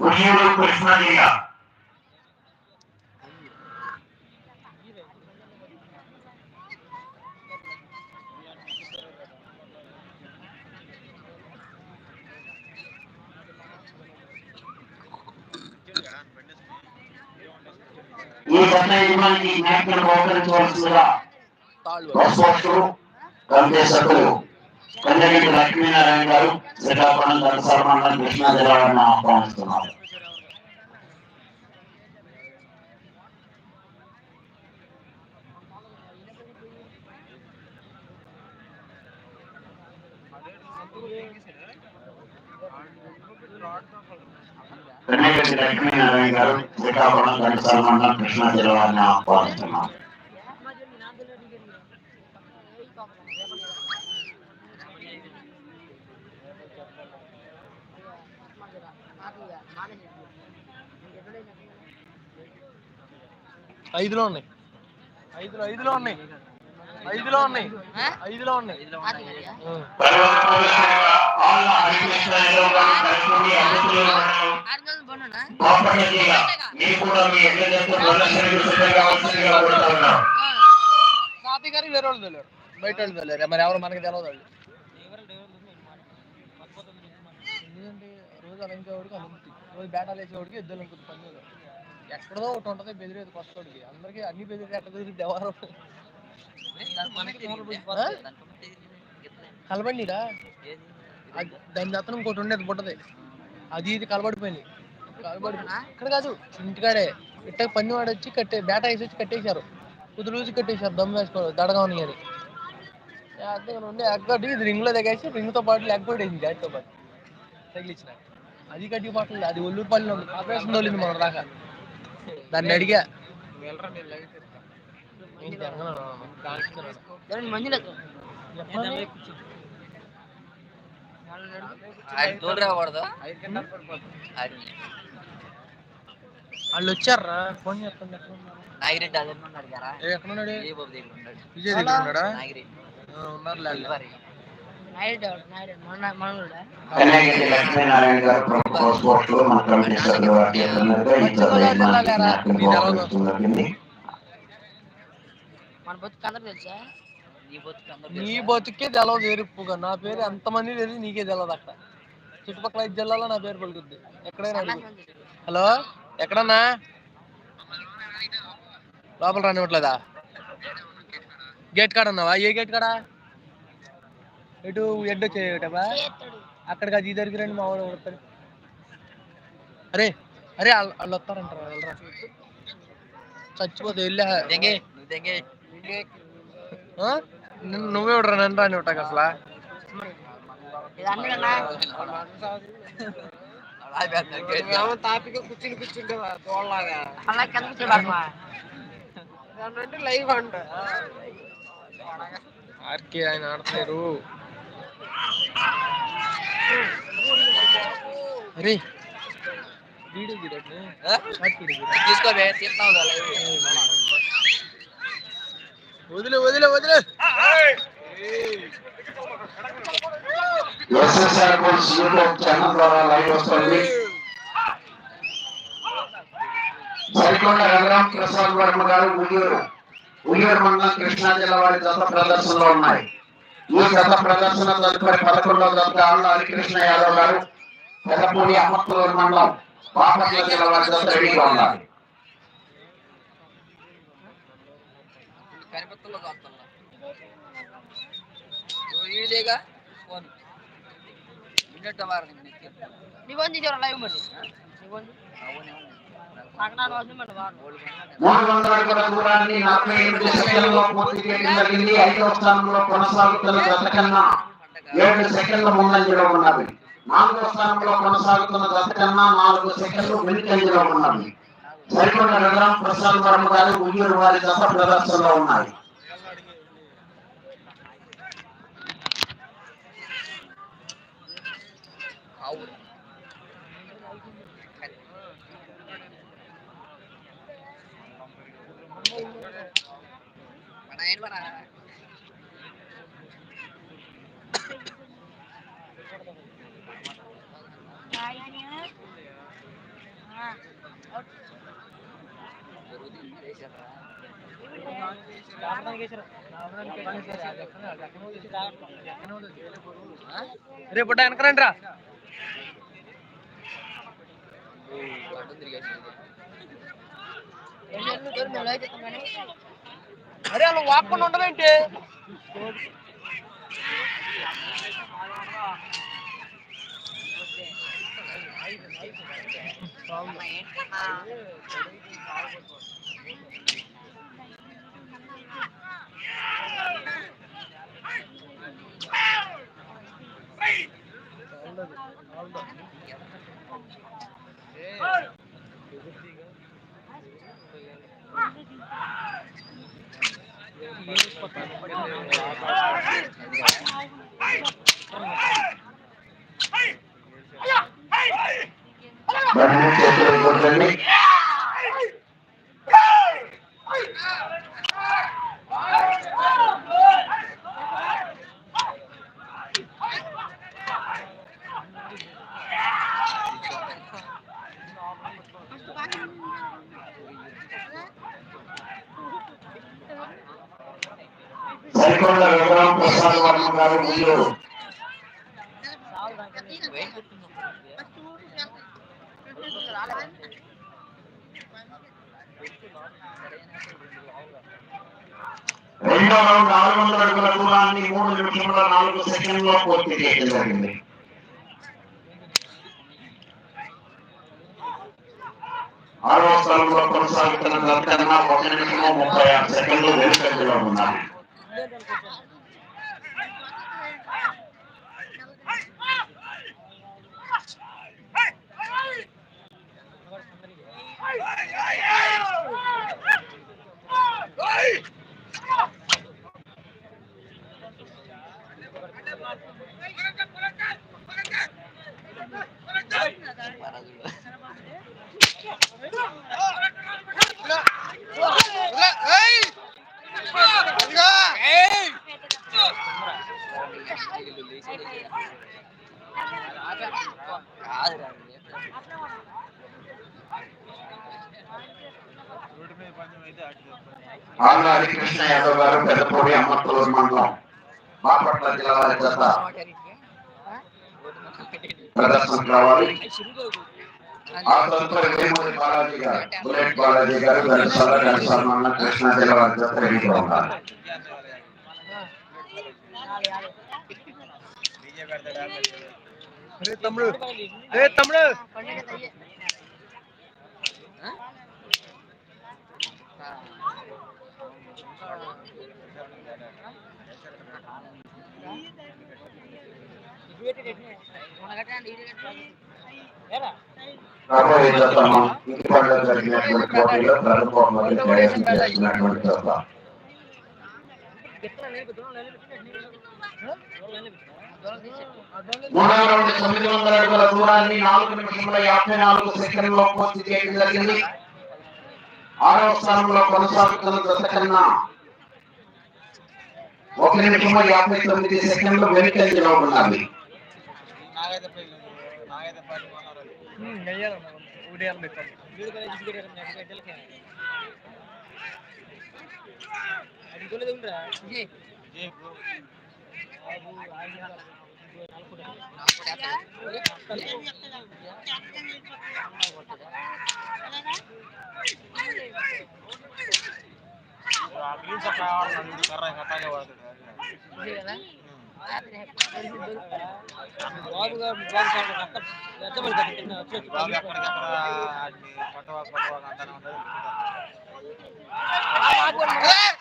उन्हीं लोग को हिस्सा दिया की मैं कर चोर सुरा और सोचो करने सकते हो। కందరెడ్డి లక్ష్మీనారాయణ గారు శ్రీకాకుళం ధనసాల మండలం కృష్ణా జిల్లా వారిని ఆహ్వానిస్తున్నారు కందరెడ్డి లక్ష్మీనారాయణ గారు శ్రీకాకుళం ధనసాల మండలం కృష్ణా జిల్లా వారిని ఆహ్వానిస్తున్నారు ఐదులో ఉన్నాయి. ఐదులో ఐదులో ఉన్నాయి. ఐదులో ఉన్నాయి. ఐదులో ఉన్నాయి. గారు వేరే వాళ్ళు తెలియరు. బయట వాళ్ళు తెలియరు. మరి ఎవరు మనకి తెలియదు వాళ్ళు. ఎందుకంటే రోజు అలంకేవాడికి అనుమతి రోజు బేటాలు వేసేవాడికి ఇద్దరు ఉంటుంది పని ఎక్కడో ఒకటి ఉంటుంది బెదిరేది కొత్తోడికి అందరికి అన్ని బెదిరి ఎక్కడ బెదిరి ఎవరు కలబండిరా? దాని జాతరం ఇంకోటి ఉండేది పుట్టది. అది ఇది కలబడిపోయింది. కలబడి ఇక్కడ కాదు ఇంటికాడే ఇట్ట పని వాడు వచ్చి కట్టే బేట వేసి వచ్చి కట్టేశారు. కొద్ది రోజు కట్టేశారు దమ్ వేసుకో దడగా అని. అద్దె ఉండే ఎగ్గొట్టి ఇది రింగ్లో దిగేసి పాటు లెగ్ పడేసింది వేసింది పాటు. తగిలించిన అది కట్టి మాటలు అది ఒల్లూరుపల్లిలో ఉంది. ఆపరేషన్ తోలింది మన దాకా. దాన్ని అడిగా. వాళ్ళు వచ్చారా ఫోన్ ఎక్కడ ఉన్నాడు? విజయ్ దగ్గర ఉన్నాడా? ఆ, లక్ష్మీనారాయణ గారు మన కమిటీ సభ్యులు వారి ఈ. మన బతుకు అందరు తెలుసా? నీ బతుకే తెలవదు ఎరుపుగా నా పేరు ఎంతమంది తెలియదు నీకే తెలవదు అక్కడ. చుట్టుపక్కల ఐదు జిల్లాలో నా పేరు పలుకుద్ది. ఎక్కడైనా. హలో? ఎక్కడన్నా? లోపల రానివ్వట్లేదా? గేట్ కాడ ఉన్నావా? ఏ గేట్ కాడ? ఎటు ఎడ్డు వచ్చేటవా అక్కడికి అది దగ్గర రండి మా వాడు వస్తాడు అరే అరే వాళ్ళు వాళ్ళు వస్తారంటారా? వెళ్ళరా చచ్చిపోతే వెళ్ళా ఆ? నిన్ను నువ్వే విడరా నన్ను రాని ఉంటాక అసలు. తాపిక కూర్చుని తోళ్ళలాగా. అలా లైవ్ అంట. ఆర్కే ఆయన ఆడతారు అరే వీడియో తీరట్నే తీసుకోబే తీస్తావు కదా వదిలే వదిలే వదిలే ఎస్ఎస్ఆర్ పోలీస్ యూట్యూబ్ ఛానల్ ద్వారా లైవ్ వస్తుంది సరికొండ రఘురామ్ ప్రసాద్ వర్మ గారు ఉయ్యూరు ఉయ్యూరు మండలం కృష్ణా జిల్లా వారి జత ప్రదర్శనలో ఉన్నాయి ఈ జత ప్రదర్శన తదుపరి పదకొండవ జత ఆళ్ళ హరికృష్ణ యాదవ్ గారు పెద్దపూడి అమ్మత్తూరు మండలం బాపట్ల జిల్లా వారి జత రెడీగా ఉన్నారు కనిపెత్తలో కాస్తా వీడిదేగా ఫోన్ విన్నట్టు వారు నీవొంది జర లైవ్ మరి నీవొంది మూడు వందల అడుగుల దూరాన్ని నలభై ఎనిమిది సెకండ్లలో పూర్తి చేయడం జరిగింది ఐదవ స్థానంలో కొనసాగుతున్న జత కన్నా ఏడు సెకండ్ల ముందంజలో ఉన్నది నాలుగో స్థానంలో కొనసాగుతున్న జత కన్నా నాలుగు సెకండ్లు వెనుకంజలో ఉన్నది సరికొండ రఘురాం ప్రసాద్ వర్మ గారు ఉయ్యూరు వారి జత ప్రదర్శనలో ఉన్నాయి అవును మన ఆయన మన రేపు వెనకరండి రా అరే అలా వాక్కుండా ఉండవేంటి బండి చేతులు కొట్టండి సరికొండ రఘురామ ప్రసాద్ వర్మ గారు ముందు రెండో రౌండ్ ఆరు వందల అడుగుల దూరాన్ని మూడు నిమిషముల నాలుగు సెకండ్లో పూర్తి చేయడం జరిగింది. ఆరో స్థలంలో కొనసాగుతున్న దత్తన్న ఒక నిమిషము ముప్పై ఆరు సెకండ్లు వెనుకంజలో ఉన్నారు ఆళ్ళ హరికృష్ణ యాదవ్ గారు పెద్దపూడి అమ్మత్తూరు మండలం బాపట్ల జిల్లా వారి చేత ప్రదర్శనకు రావాలి ఆ తదుపరి వేమూరి బాలాజీ గారు బుల్లెట్ బాలాజీ గారు ఘంటసాల ఘంటసాల మండలం కృష్ణా జిల్లా వారి చేత రెడీగా ఉన్నారు రే తమ్ముడు రే తమ్ముడు రాబోయే జత మా ఇంటిపండుగ జరిగినటువంటి పోటీలో ప్రభుత్వం మరియు ప్రయత్నం చేస్తున్నటువంటి జత మూడవ రౌండ్ తొమ్మిది వందల అడుగుల దూరాన్ని నాలుగు నిమిషంలో యాభై నాలుగు సెకండ్లో పూర్తి చేయడం జరిగింది. ఆరవ స్థానంలో కొనసాగుతున్న దశ కన్నా ఒక నిమిషంలో యాభై తొమ్మిది సెకండ్లు వెనుకంజలో ఉన్నది బాబు గారు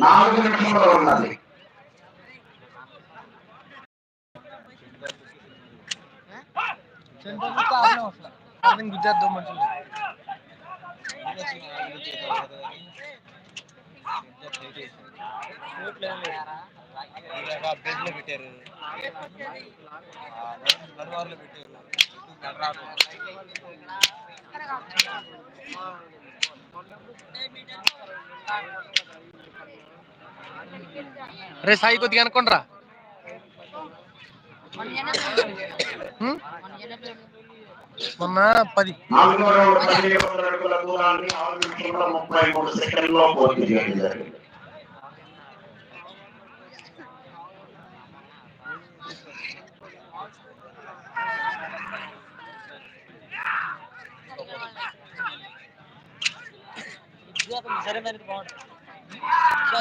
నాలుగు నిమిషంలో ఉన్నది గుద్దేద్దాం మంచిగా బెడ్లో పెట్టారు నడువారులో పెట్టారు రే సాయి కొద్దిగా అనుకోండి రా మొన్న పది. ముప్పై మూడు సెకండ్లో పూర్తి చేయడం జరిగింది.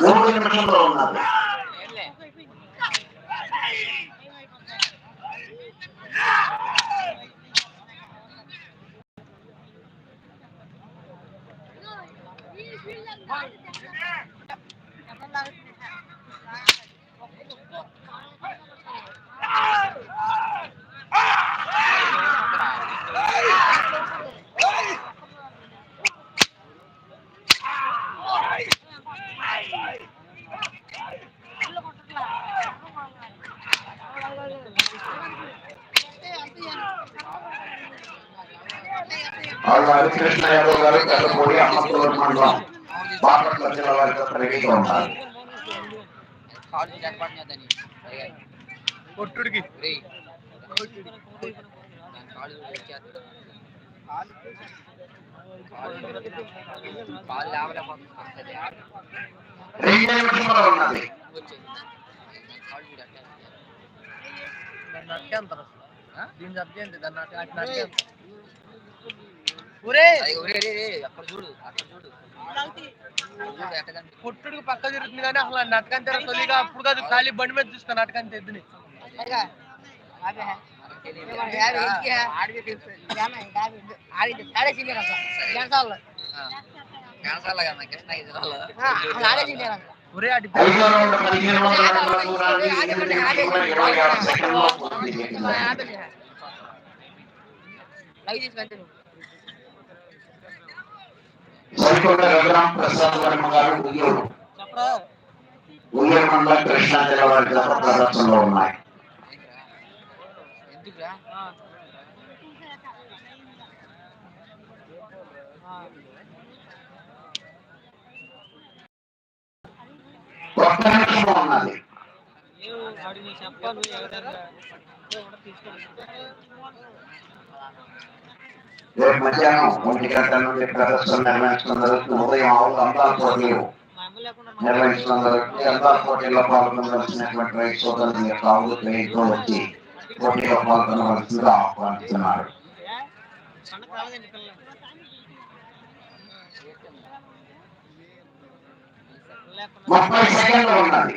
మూడు నిమిషంలో ఉన్నది వాళ్ళ హరికృష్ణ యాదవ్ గారు పెద్దపూడి అమ్మకూరు మండలం బాపట్ల జిల్లా వారితో రెడీగా ఉన్నారు కాళ్ళు చెక్కబడి చేద్దాని కొట్టుడికి రే కాళ్ళు ఎక్కేస్తా. కాళ్ళు లేవలేకపోతుంది రెండు నిమిషంలో ఉన్నది వచ్చేది కాళ్ళు చూడు అట్లా దాన్ని అట్టేంతారు అసలు ఆ? దీన్ని అట్టేంటి దాన్ని అట్టే అట్లా అట్టేంతారు ఒరే అయ్యో, రే, రే, రే, అక్కడ చూడు అక్కడ చూడు చూడు ఎట్ట కనిపి- కొట్టుడికి పక్క తిరుగుతుంది కానీ అసలు నటకంతే తొలిగా అప్పుడు కాదు ఖాళీ బండి మీద చూస్తా నటకంతే ఎద్దుని మనకు తెలియదు. ఆ. క్యాన్సర్లో కదా కృష్ణ జిల్లాలో ఒరే అటు ఐదో రౌండ్ సరికొండ రఘురాం ప్రసాద్ వర్మ గారు ఉయ్యూరు ఉయ్యూరు మండల కృష్ణా జిల్లా వారి జత ప్రదర్శనలో ఉన్నాయి. ఎందుకురా ఒక్క నిమిషం ఉన్నది. రేపు మధ్యాహ్నం ఒంటి గంట నుండి ప్రదర్శన నిర్వహించడం జరుగుతుంది ఉదయం ఆవులు అందాల పోటీలు. నిర్వహించడం జరుగుతుంది అందాల పోటీల్లో పాల్గొనవలసినటువంటి రైతు సోదరుల యొక్క ఆవులు పేరుతో వచ్చి పోటీలో పాల్గొనవలసిందిగా ఆహ్వానిస్తున్నారు. ముప్పై సెకండ్లు ఉన్నది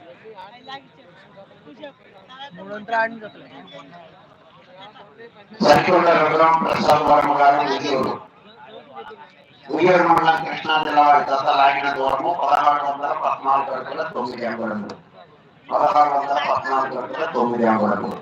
సరికొండ రఘురాం ప్రసాద్ వర్మ గారు ఉయ్యూరు ఉయ్యూరు మండలం కృష్ణా జిల్లా వారి జత లాగిన దూరము పదహారు వందల పద్నాలుగు అడుగుల తొమ్మిది అంగుళములు పదహారు వందల పద్నాలుగు అడుగుల తొమ్మిది అంగుళములు